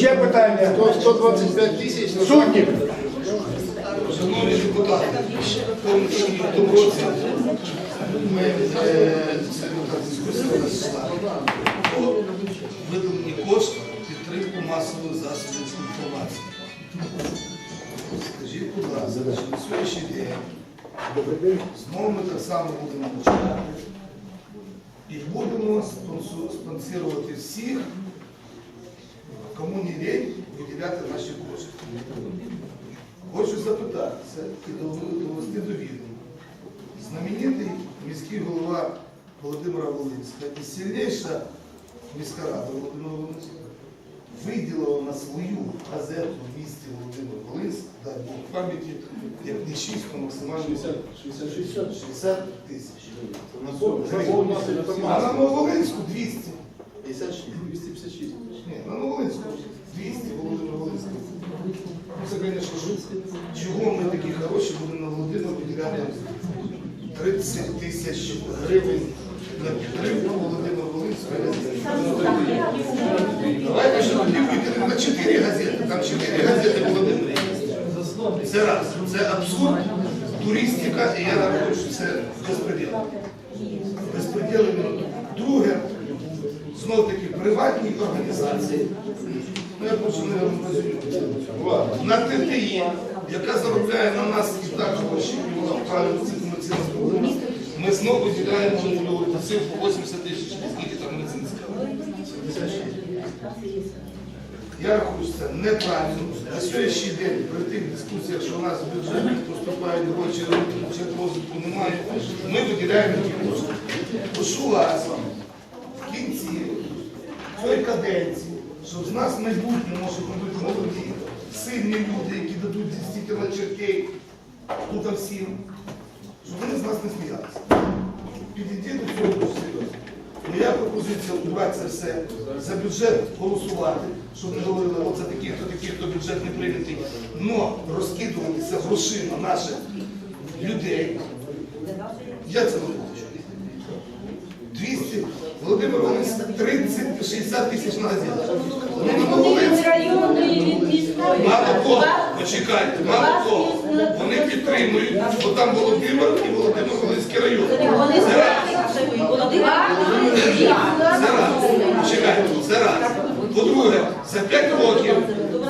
Ще питання. 125 тисяч. Судні. Шановні депутати, в тому році ми про виділені кошти підтримку масових засобів інформації. Скажіть, будь ласка, на сьогоднішній день знову ми так само будемо починати і будемо спонсорувати всіх, кому не лень, виділяти наші кошти. Хочу запитати, це і довести до відома. Знаменитий міський голова Володимира Волинська і сильніша міська рада Володимира Волинська виділила на свою газету в місті Володимир Волинськ, дай Бог пам'яті, як не 6, то максимально 60 тисяч. На Нововолинську 200. 256. Ні, на Нововолинську 200, Володимир Волинський. Ну, це, звісно, шутка. Чого ми такі хороші будемо на Володимир виділяти 30 тисяч гривень на підтримку Володимира Волинського? Давайте ще тоді виділимо на 4 газети. Там 4 газети Володимира. Це раз. Це абсурд, туристика, і я рахую, що це безпреділ. Безпреділ. Знов таки приватні організації. Ну, я починаю на ТТІ, яка заробляє на нас і так гроші, вона вправила ці комерційні. Ми знову виділяємо цифру 80 тисяч, скільки там медицинська. Я рахую, це неправильно. На сьогоднішній день при тих дискусіях, що у нас в бюджеті поступають гроші, розвитку немає, ми виділяємо кошти. Прошу вас цієї каденції, щоб з нас в майбутньому бути молоді, сильні люди, які дадуть дійсно чертей тут всім, щоб вони з нас не сміялися. Підійдіть до цього серйозно. Моя пропозиція убрати це все, за бюджет голосувати, щоб не говорили, за таких, то таких, то бюджет не прийнятий. Но розкидуватися грошима наших людей. Я це не хочу. 200, Володимир Волинський, 30, 60 тисяч на газету. Ну, на Нововолинськ. Мало того, почекайте, мало того, вони підтримують, бо там Володимир і Володимир Волинський район. Це раз. Це раз. Чекайте, це раз. По-друге, за 5 років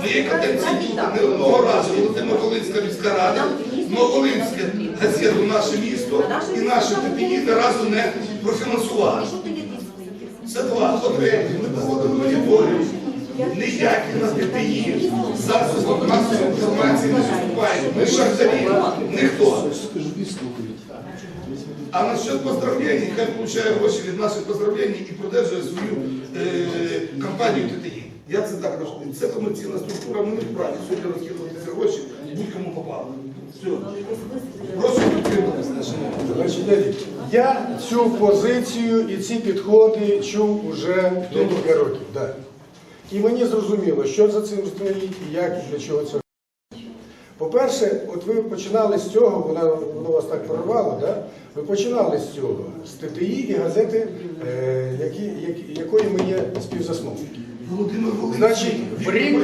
моєї каденції тут не одного разу Володимир Волинська міська рада, Нововолинське газету наше місто і наше ТПІ не разу не профінансували. По-третє, ми проводимо моніторинг. Ніякі на ТПІ засобах масової інформації не виступають. Ми шахтарі, ніхто. А насчет поздравлений, хай получає гроші від наших поздравлень і продовжує свою е, компанію ТТІ. Я це так розумію. Це комерційна структура, ми не вправі сьогодні розкидувати ці гроші будь-кому попало. Все. Прошу підтримати я цю позицію і ці підходи чув уже декілька років. Да. І мені зрозуміло, що за цим стоїть і як і для чого це. По-перше, от ви починали з цього, воно, воно вас так прорвало, да? ви починали з цього, з ТТІ і газети, е, які, які, якої ми є співзасновники. Володимир. Значить, в рік,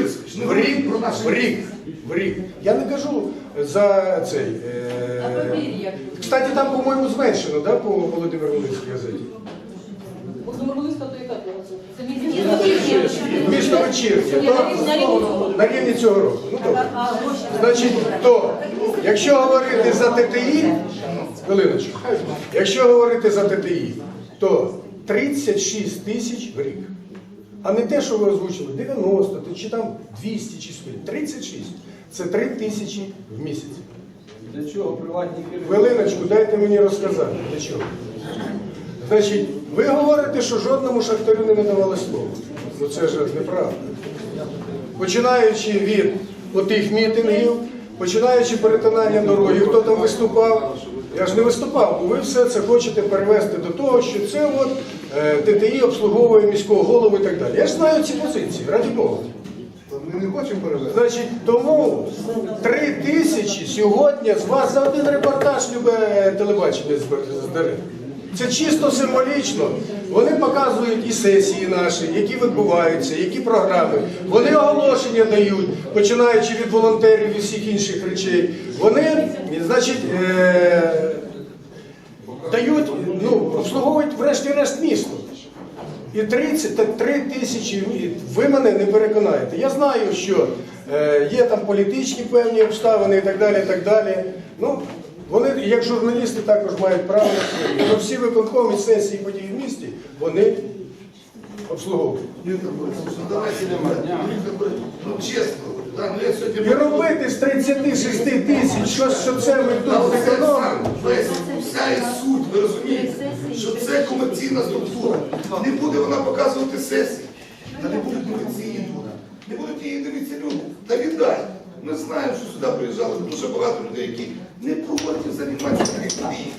в рік, в рік, в рік. Я не кажу за цей. Е... Кстати, там, по-моєму, зменшено, да, по Володимиру Волинській газеті. Володимир Волинська, то яка була? Це місяць. Місто вечірнє, то на рівні цього року. Ну, добре. Значить, то, якщо говорити за ТТІ, хвилиночку, якщо говорити за ТТІ, то 36 тисяч в рік. А не те, що ви озвучили, 90 чи там 200 чи 100. 36. Це 3 тисячі в місяць. Для чого приватні фірми? Хвилиночку, дайте мені розказати, для чого. Значить, ви говорите, що жодному шахтарю не надавали слово. Ну це ж неправда. Починаючи від отих мітингів, починаючи перетинання дороги, хто там виступав, я ж не виступав, бо ви все це хочете перевести до того, що це от ТТІ обслуговує міського голову і так далі. Я ж знаю ці позиції, раді Бога. Ми не хочемо перевести. Значить, тому три тисячі сьогодні з вас за один репортаж любе телебачення збер- здере. Це чисто символічно. Вони показують і сесії наші, які відбуваються, які програми. Вони оголошення дають, починаючи від волонтерів і всіх інших речей. Вони, значить, е- дають, ну, обслуговують врешті-решт місто. І 30, 3 тисячі, ви мене не переконаєте. Я знаю, що е, є там політичні певні обставини і так далі. і так далі. Ну, вони, як журналісти, також мають право на своє. Всі виконкомі сесії події в місті, вони обслуговують. Ну ну чесно, ну. І робити з 36 тисяч, що, що це ми тут оце і суть, ви розумієте, що це комерційна структура. Не буде вона показувати сесії, та не будуть дивитися її люди. Не будуть її дивитися люди. Та віддай. Ми знаємо, що сюди приїжджали дуже багато людей, які не проти займатися події.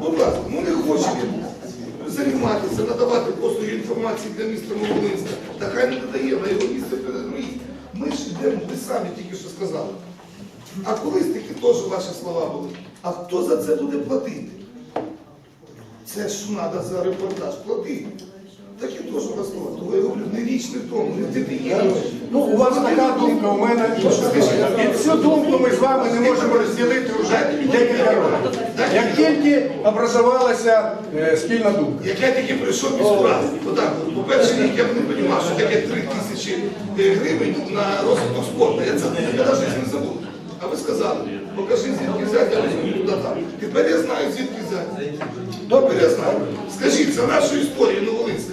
Будь ласка, ну не хоче він займатися, надавати послуги інформації для міста Новолинська. Та хай не надає, на його місце передруїть. Ми ж йдемо, ви самі тільки що сказали. А колись таки теж ваші слова були. А хто за це буде платити? Це ж треба за репортаж платити. Такі теж у вас слова. Тому я говорю, не річ не в тому, не ти є. Ну, у вас така думка, у мене інша. І цю думку ми з вами не можемо розділити вже декілька років. Як тільки образувалася е, спільна думка. Як я тільки прийшов в міську отак, от, по-перше, рік я б не розумів, що таке 3 тисячі е, гривень на розвиток спорту. Я це в не забуду. А ви сказали, покажи звідки взяти, я візьму туди там. Тепер я знаю, звідки взяти. Добре, я знаю. Скажіть, за нашу історію Новолинська.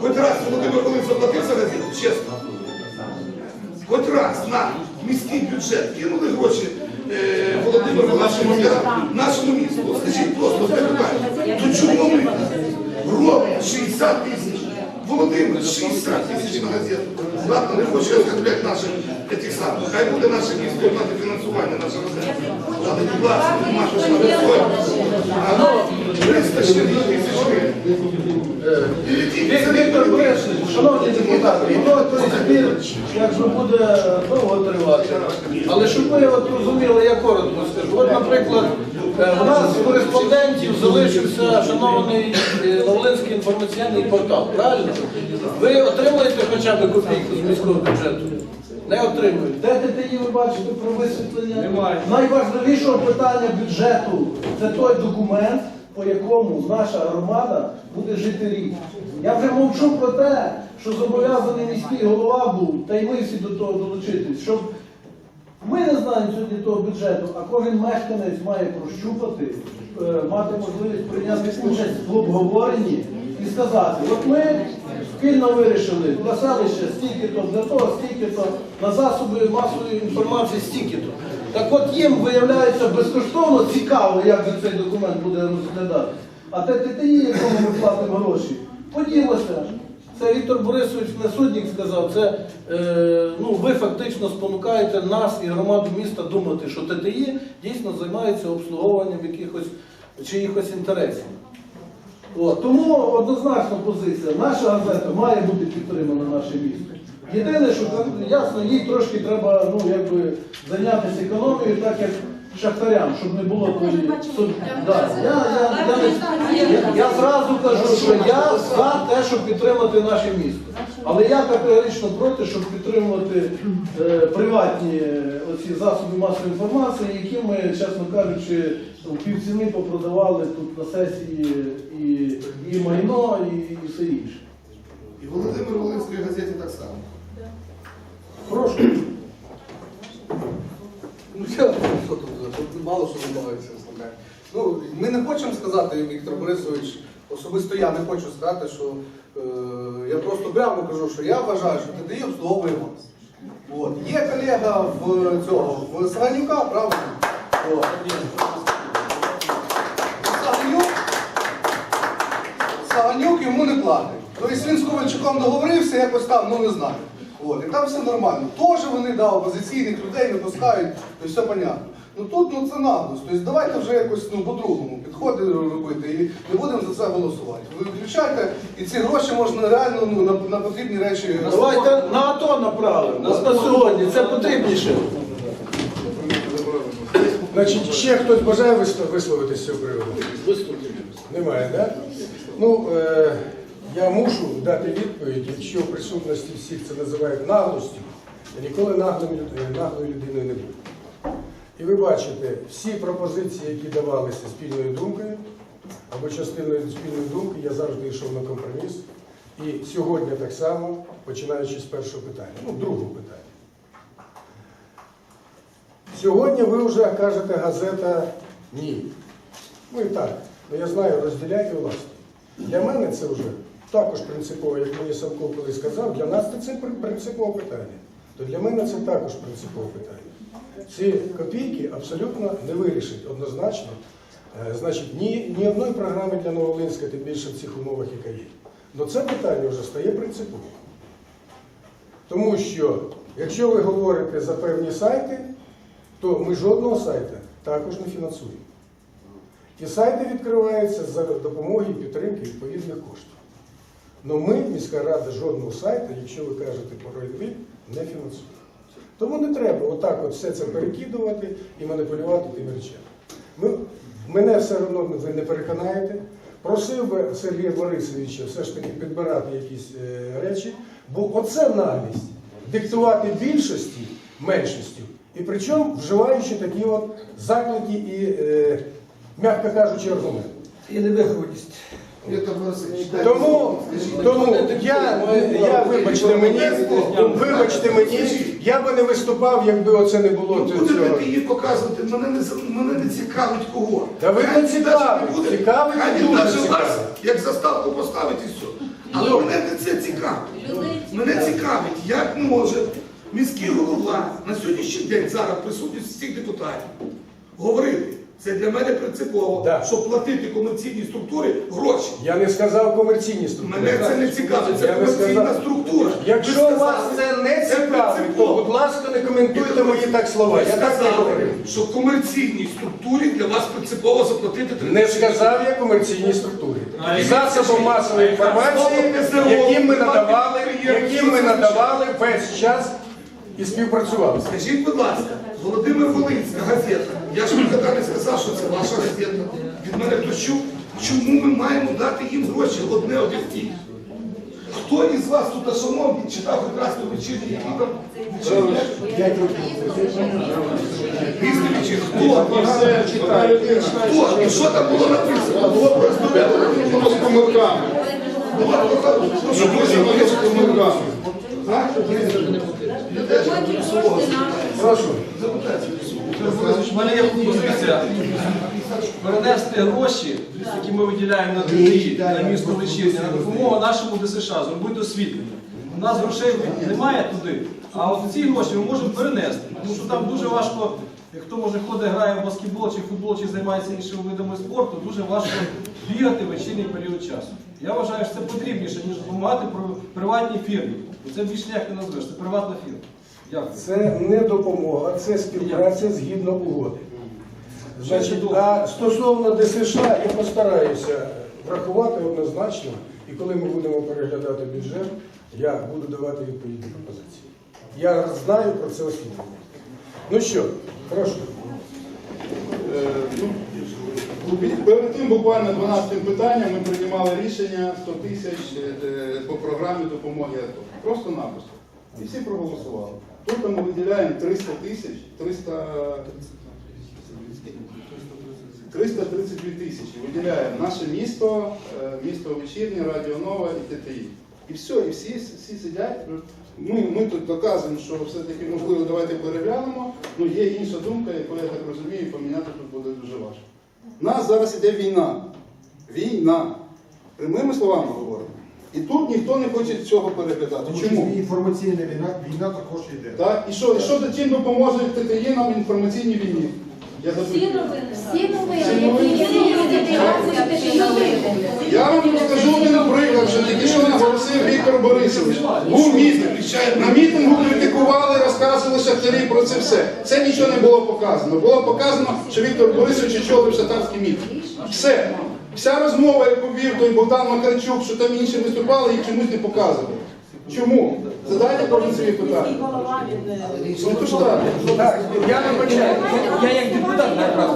Хоч раз Володимир Волин заплатив за газету, чесно. Хоч раз на міський бюджет кинули гроші е, Володимиру нашому, нашому місту. Скажіть просто питання. То чому ми робимо 60 тисяч? Володимир, 60 тисяч на газету. Ладно, не хочу оскорблять наших этих самих. Хай буде наше місто мати фінансування нашого. Але, будь ласка, нема що на А ну, 300 тисяч гривень. І летіть, це не Віктор Борисович, шановні депутати, воно той збір, як же буде довго тривати. Але щоб ви от розуміли, я коротко скажу. От, наприклад, е, в нас з кореспондентів залишився шановний е, Новолинський інформаційний портал, правильно? Ви отримуєте хоча б копійку з міського бюджету? Не отримуєте. Де ТТІ ви бачите про висвітлення? Немає. Найважливішого питання бюджету це той документ, по якому наша громада буде жити рік. Я вже мовчу про те, що зобов'язаний міський голова був, та й ми всі до того долучитись, щоб ми не знаємо сьогодні того бюджету, а кожен мешканець має прощупати, е, мати можливість прийняти участь в обговоренні і сказати, от ми спільно вирішили для селища стільки-то, для того стільки-то, на засоби масової інформації стільки-то. Так от їм виявляється безкоштовно цікаво, як же цей документ буде розглядати. А те ТТІ, якому ми платимо гроші, поділося. Це Віктор Борисович Несуднік сказав, це е, ну, ви фактично спонукаєте нас і громаду міста думати, що ТТІ дійсно займається обслуговуванням якихось чиїхось інтересів. От, тому однозначна позиція. Наша газета має бути підтримана наше місто. Єдине, що ясно, їй трошки треба ну, якби, зайнятися економією, так як шахтарям, щоб не було тої. соб- Да. Я, я, я, не- я, я зразу кажу, що я за те, щоб підтримати наше місто. Але я категорично проти, щоб підтримувати е, приватні е, оці засоби масової інформації, які ми, чесно кажучи, в півціни попродавали тут на сесії і, і майно, і, і все інше. І Володимир Волинської газеті так само. Прошу. Ну, я що тут, тут мало що слухай. Ну, ми не хочемо сказати, Віктор Борисович, особисто я не хочу сказати, що е, я просто прямо кажу, що я вважаю, що ТДІ обслуговує вас. От. Є колега в цього, в Саганюка, правда? Саганюк, Саганюк йому не платить. Тобто він з Ковальчуком договорився, якось там, ну не знаю. От, і там все нормально. Теж вони да, опозиційних людей не пускають, то все понятно. Ну тут ну це наглость. Тобто давайте вже якось ну, по-другому підходи робити і не будемо за це голосувати. Ви виключайте, і ці гроші можна реально ну, на, на потрібні речі. Давайте на АТО направимо. На, на сьогодні це потрібніше. Значить, ще хтось бажає вислов- висловитись з цього приводу? Немає, так? Ну, е, я мушу дати відповідь, якщо в присутності всіх це називають наглостю, я ніколи наглим, люд- е, наглою людиною не буду. І ви бачите, всі пропозиції, які давалися спільною думкою, або частиною спільної думки, я завжди йшов на компроміс. І сьогодні так само, починаючи з першого питання, ну, другого питання. Сьогодні ви вже кажете газета ні. Ну і так, ну я знаю, розділяйте власне. Для мене це вже також принципово, як мені Савко колись сказав, для нас це принципове питання. То для мене це також принципове питання. Ці копійки абсолютно не вирішать однозначно. Е, Значить, ні, ні одної програми для Новолинська, тим більше в цих умовах, яка є. Но це питання вже стає принциповим. Тому що, якщо ви говорите за певні сайти, то ми жодного сайта також не фінансуємо. І сайти відкриваються за допомогою підтримки відповідних коштів. Но ми, міська рада, жодного сайту, якщо ви кажете про райвід, не фінансуємо. Тому не треба отак от все це перекидувати і маніпулювати тими речами. Ми, мене все одно ви не переконаєте. Просив би Сергія Борисовича все ж таки підбирати якісь е, речі, бо оце наглість диктувати більшості меншістю, і причому вживаючи такі от заклики і, е, м'яко кажучи, аргументи. І невихованість. Тому, тому я, я вибачте мені, вибачте мені, я би не виступав, якби оце не було Ну, цього. Будете її показувати, мене не, мене не цікавить кого. Та ви не цікавить, цікавить, він дуже навіть вас, як заставку поставить і все. Але мене не це цікавить. Мене цікавить, як може міський голова на сьогоднішній день зараз присутність всіх депутатів говорити. Це для мене принципово, Да. щоб платити комерційній структурі гроші. Я не сказав комерційні структури. Мене це не цікавить, це Я не комерційна сказав. структура. Якщо Ви вас сказали, це не цікавить, то, принципово. будь ласка, не коментуйте мої так слова. Я так не сказали, говорив. що в комерційній структурі для вас принципово заплатити 30 Не сказав я комерційній структурі. Засобом масової інформації, яким ми надавали, підприємці, яким ми що надавали весь час і співпрацювали. Скажіть, будь ласка, Володимир Волинська газета. Я ж не сказав, що це ваша газета. Від мене хтось чув. Чому ми маємо дати їм гроші одне об'єктив? Хто із вас тут, шановні, читав прекрасну вечірню, які там вечірні? Хто? Хто? І що там було написано? Було просто З помилками. було просто- Ну, що ви Дуже з помилками. Прошу. У мене є пропозиція перенести гроші, які ми виділяємо на ДТІ, на місто Личівня, на допомогу нашому ДСШ, зробити освітлення. У нас грошей немає туди, а от ці гроші ми можемо перенести, тому що там дуже важко, як хто може ходить, грає в баскетбол чи футбол, чи займається іншими видами спорту, дуже важко бігати в вечірній період часу. Я вважаю, що це потрібніше, ніж допомагати приватній фірмі. Це більш ніяк не назвеш, це приватна фірма. Це не допомога, це співпраця згідно угоди. Значить, а стосовно ДСШ я постараюся врахувати однозначно, і коли ми будемо переглядати бюджет, я буду давати відповідні пропозиції. Я знаю про це освітлення. Ну що, прошу. Е, ну, Перед тим буквально 12 питанням ми приймали рішення 100 тисяч е, по програмі допомоги АТО. Просто-напросто. І всі проголосували. Тут ми виділяємо 300 тисяч, 300... 332 тисячі виділяємо наше місто, е, місто Вечірнє, Радіо Нова і ТТІ. І все, і всі, всі сидять. Ми, ми тут доказуємо, що все-таки можливо давайте переглянемо. Ну є інша думка, яку я так розумію, поміняти тут буде дуже важко. У нас зараз іде війна. Війна. Прямими словами говоримо. І тут ніхто не хоче цього переглядати. Чому? Інформаційна війна, війна також йде. Так? І що, і що чим допоможе ТТІ нам в інформаційній війні? Я запитую. Всі новини, які є в. Я вам розкажу один приклад, що тільки що наголосив Віктор Борисович. Був мітинг. На мітингу критикували, розказували шахтарі про це все. Це нічого не було показано. Було показано, що Віктор Борисович очолив шахтарський мітинг. Все. Вся розмова, яку вів той Богдан Макарчук, що там інші виступали, їх чомусь не показували. Чому? Задайте кожен собі питання. Ну так. Так, я вибачаю. Я як депутат маю.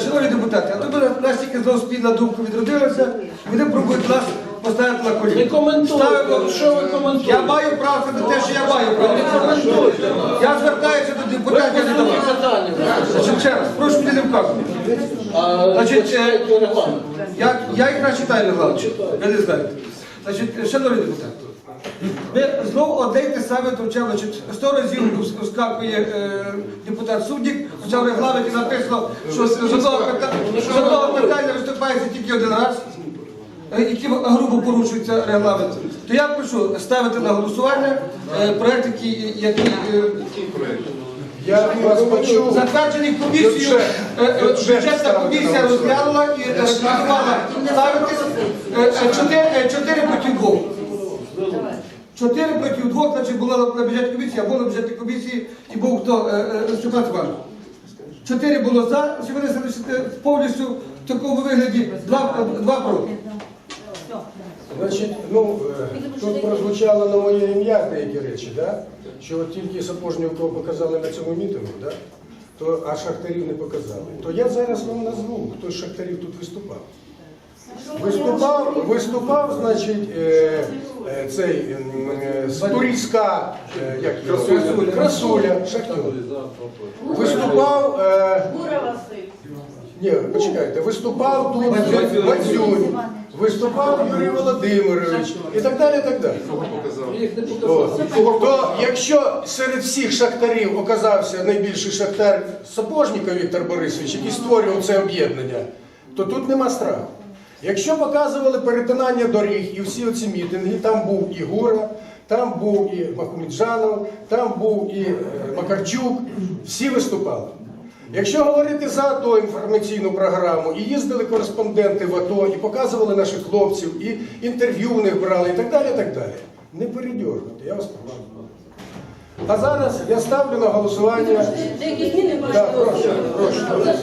Шановні е, депутати, а то у нас тільки знову спільна думка відродилася, вони пробують нас поставити на коліна. Не коментуйте. Ставимо- Що ви коментуєте? Я маю право це те, що я маю право. Я звертаюся до депутатів. не до вас. питання. Значить, ще раз, прошу мені не вказувати. А Значить, е. Я, я якраз читаю регламент. Ви не знаєте. Значить, шановні депутати, ми знову одне й те саме товчали. Значить, сто разів скакує е, депутат Суддік, хоча в регламенті написано, що з одного питання, з одного питання виступається тільки один раз, е, яким грубо порушується регламент. То я прошу ставити на голосування е, проект, який, який е? Я вас почув. затверджений комісією, Бюджет. Бюджет бюджетна комісія розглянула і рекомендувала ставити е, е, чотири е, чотири проти двох. Чотири проти двох, значить було на бюджетній комісії, або на бюджетній комісії, і був хто Степан Іванович. Чотири було за, що залишили повністю в такому вигляді, два проти. Значить, ну, е, тут прозвучало на моє ім'я деякі речі, да? що от тільки Сапожнівкова показали на цьому мітингу, да? то, а шахтарів не показали. То я зараз вам назву, хто з шахтарів тут виступав. Виступав, виступав, значить, е, е, цей е, з Турійська, е, як його? Красуля. Красуля, шахтер. Виступав, е, ні, почекайте, виступав тут Бадзюнь. Виступав Юрій Володимирович і так далі, і так далі. Кого показав? От. То якщо серед всіх шахтарів оказався найбільший шахтар Сапожніков Віктор Борисович, який створював це об'єднання, то тут нема страху. Якщо показували перетинання доріг і всі оці мітинги, там був і Гура, там був і Махмуджанов, там був і е, Макарчук, всі виступали. Якщо говорити за АТО інформаційну програму, і їздили кореспонденти в АТО, і показували наших хлопців, і інтерв'ю в них брали, і так далі, і так далі. Не передьоргнути, я вас прошу. А зараз я ставлю на голосування. Деякі зміни Так, прошу, прошу.